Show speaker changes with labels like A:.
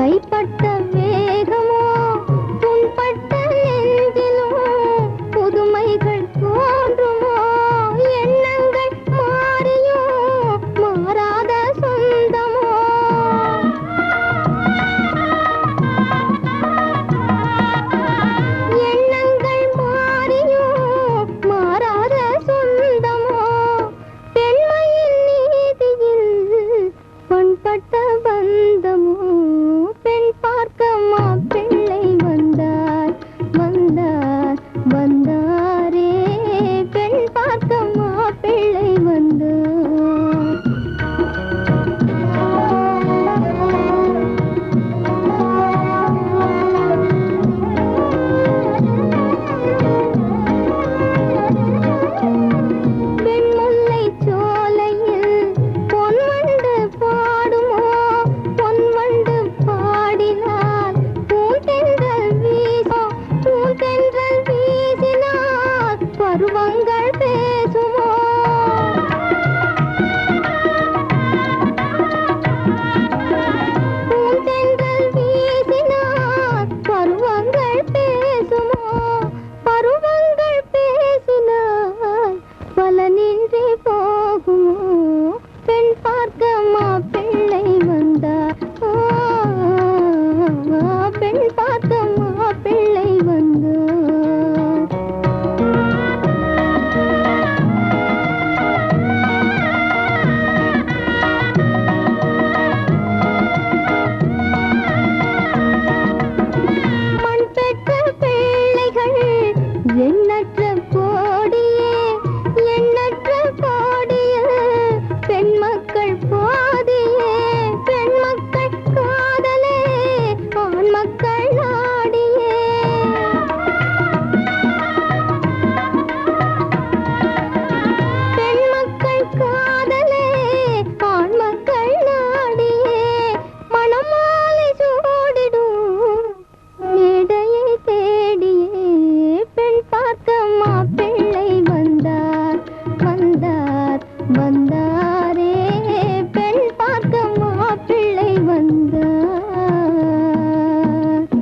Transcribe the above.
A: கைப்பட்ட மேகமோ புண்பட்ட நெஞ்சிலோ புதுமைகள் தோன்றுமோ எண்ணங்கள் மாறியோ மாறாத சொந்தமோ. எண்ணங்கள் மாறியோ மாறாத சொந்தமோ. பெண்மையின் நீதியில் பண்பட்ட பந்தமோ.